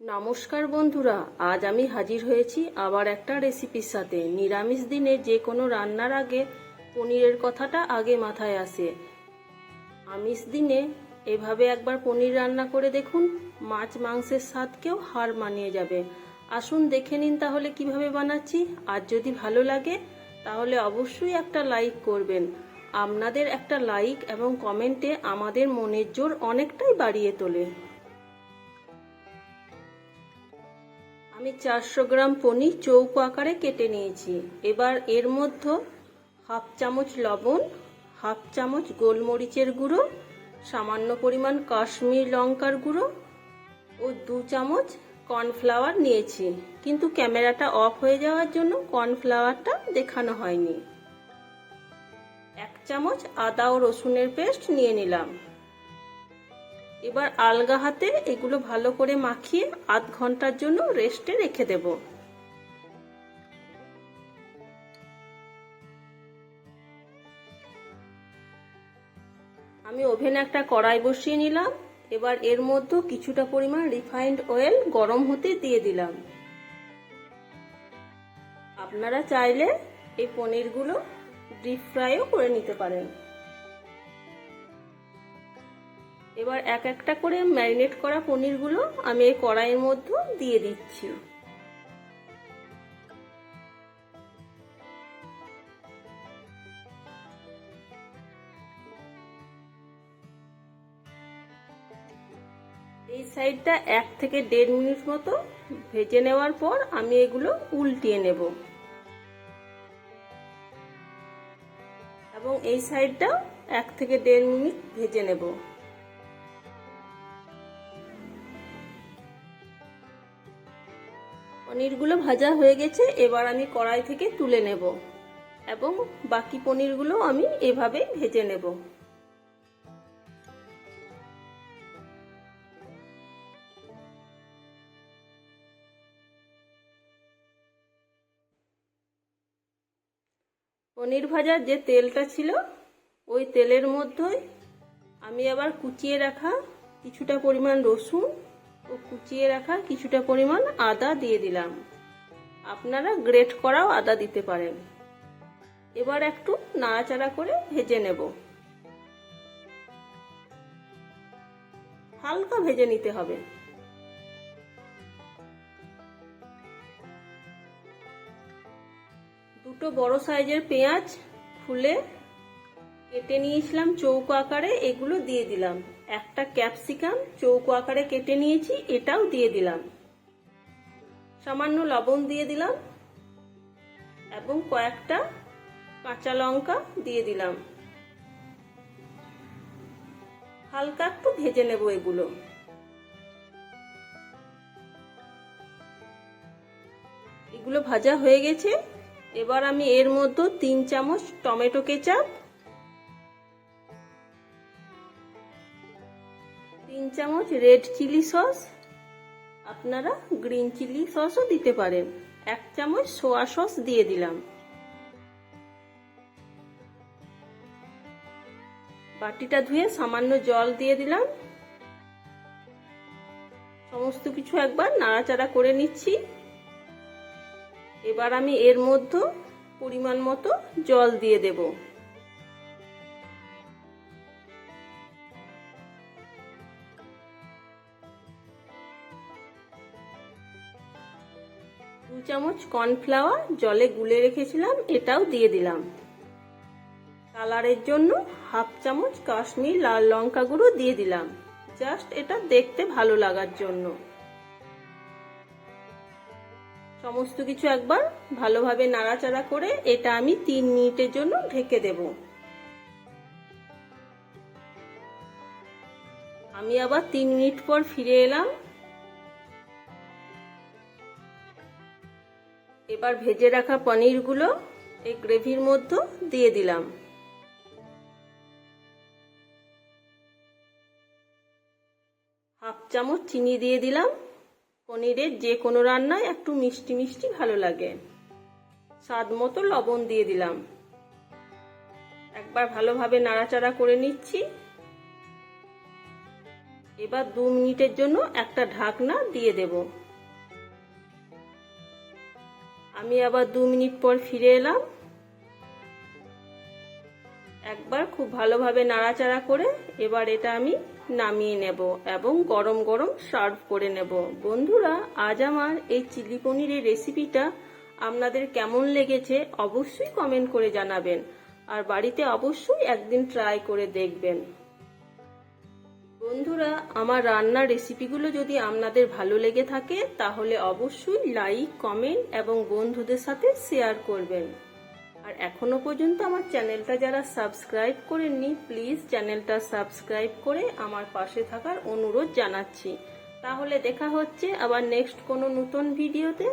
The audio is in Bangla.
নমস্কার বন্ধুরা, আজ আমি হাজির হয়েছি আবার একটা রেসিপির সাথে। নিরামিষ দিনে যে কোনো রান্নার আগে পনিরের কথাটা আগে মাথায় আসে। আমিষ দিনে এভাবে একবার পনির রান্না করে দেখুন, মাছ মাংসের স্বাদকেও হার মানিয়ে যাবে। আসুন দেখে নিন তাহলে কীভাবে বানাচ্ছি। আর যদি ভালো লাগে, তাহলে অবশ্যই একটা লাইক করবেন। আপনাদের একটা লাইক এবং কমেন্টে আমাদের মনের জোর অনেকটাই বাড়িয়ে তোলে। আমি চারশো গ্রাম পনির চৌকো আকারে কেটে নিয়েছি। এবার এর মধ্যে হাফ চামচ লবণ, হাফ চামচ গোলমরিচের গুঁড়ো, সামান্য পরিমাণ কাশ্মীর লঙ্কার গুঁড়ো ও দু চামচ কর্নফ্লাওয়ার নিয়েছি। কিন্তু ক্যামেরাটা অফ হয়ে যাওয়ার জন্য কর্নফ্লাওয়ারটা দেখানো হয়নি। এক চামচ আদা ও রসুনের পেস্ট নিয়ে নিলাম। এবার আলগা হাতে এগুলো ভালো করে মাখিয়ে আধ ঘণ্টার জন্য রেস্টে রেখে দেব। আমি ওভেনে একটা কড়াই বসিয়ে নিলাম। এবার এর মধ্যে কিছুটা পরিমাণ রিফাইন্ড অয়েল গরম হতে দিয়ে দিলাম। আপনারা চাইলে এই পনিরগুলো ডিপ ফ্রাইও করে নিতে পারেন। এবার এক একটা করে ম্যারিনেট করা পনিরগুলো আমি এই কড়াইয়ের মধ্যে দিয়ে দিচ্ছি। এই সাইডটা এক থেকে দেড় মিনিট মতো ভেজে নেওয়ার পর আমি এগুলো উল্টিয়ে নেব। এবং এই সাইডটাও এক থেকে দেড় মিনিট ভেজে নেব। পনিরগুলো ভাজা হয়ে গেছে, এবার আমি কড়াই থেকে তুলে নেব। এবং বাকি পনিরগুলো আমি এভাবেই ভেজে নেব। পনির ভাজার যে তেলটা ছিল, ওই তেলের মধ্যে আমি আবার কুচিয়ে রাখা কিছুটা পরিমাণ রসুন ও কুচিয়ে রাখা কিছুটা পরিমাণ আদা দিয়ে দিলাম। আপনারা গ্রেট করাও আদা দিতে পারেন। এবার একটু নাড়াচাড়া করে ভেজে নেব। হালকা ভেজে নিতে হবে। দুটো বড় সাইজের পেঁয়াজ ফুলে কেটে নিয়েছিলাম চৌকো আকারে, এগুলো দিয়ে দিলাম। একটা ক্যাপসিকাম চৌকো আকারে কেটে নিয়েছি, এটাও দিয়ে দিলাম। সামান্য লবণ দিয়ে দিলাম এবং কয়েকটা কাঁচা লঙ্কা দিয়ে দিলাম। হালকা একটু ভেজে নেব এগুলো। এগুলো ভাজা হয়ে গেছে। এবার আমি এর মধ্যে তিন চামচ টমেটো কেচাপ চামচ রেড চিলি সস আপনারা গ্রিন চিলি সসও দিতে পারেন। এক চামচ সোয়া সস দিয়ে দিলাম। বাটিটা ধুয়ে সামান্য জল দিয়ে দিলাম। সমস্ত কিছু একবার নাড়াচাড়া করে নিচ্ছি। এবার আমি এর মধ্যে পরিমাণ মতো জল দিয়ে দেব। দু চামচ কর্নফ্লাওয়ার জলে গুলে রেখেছিলাম, এটাও দিয়ে দিলাম। কালারের জন্য হাফ চামচ কাশ্মীর লাল লঙ্কা গুঁড়ো দিয়ে দিলাম। জাস্ট এটা দেখতে ভালো লাগার জন্য। সমস্ত কিছু একবার ভালোভাবে নাড়াচাড়া করে এটা আমি তিন মিনিটের জন্য ঢেকে দেব। আমি আবার তিন মিনিট পর ফিরে এলাম। এবার ভেজে রাখা পনিরগুলো এই গ্রেভির মধ্যে দিয়ে দিলাম। হাফ চামচ চিনি দিয়ে দিলাম। পনিরের যে কোনো রান্নায় একটু মিষ্টি মিষ্টি ভালো লাগে। স্বাদ মতো লবণ দিয়ে দিলাম। একবার ভালোভাবে নাড়াচাড়া করে নিচ্ছি। এবার দু মিনিটের জন্য একটা ঢাকনা দিয়ে দেব। আমি আবার দু মিনিট পর ফিরে এলাম। একবার খুব ভালোভাবে নাড়াচাড়া করে এবার এটা আমি নামিয়ে নেব এবং গরম গরম সার্ভ করে নেব। বন্ধুরা, আজ আমার এই চিলি পনিরের রেসিপিটা আপনাদের কেমন লেগেছে অবশ্যই কমেন্ট করে জানাবেন। আর বাড়িতে অবশ্যই একদিন ট্রাই করে দেখবেন। বন্ধুরা, আমার রান্নার রেসিপিগুলো যদি আপনাদের ভালো লেগে থাকে, তাহলে অবশ্যই লাইক কমেন্ট এবং বন্ধুদের সাথে শেয়ার করবেন। আর এখনও পর্যন্ত আমার চ্যানেলটা যারা সাবস্ক্রাইব করেননি প্লিজ চ্যানেলটা সাবস্ক্রাইব করে আমার পাশে থাকার অনুরোধ জানাচ্ছি। তাহলে দেখা হচ্ছে আবার নেক্সট কোনো নতুন ভিডিওতে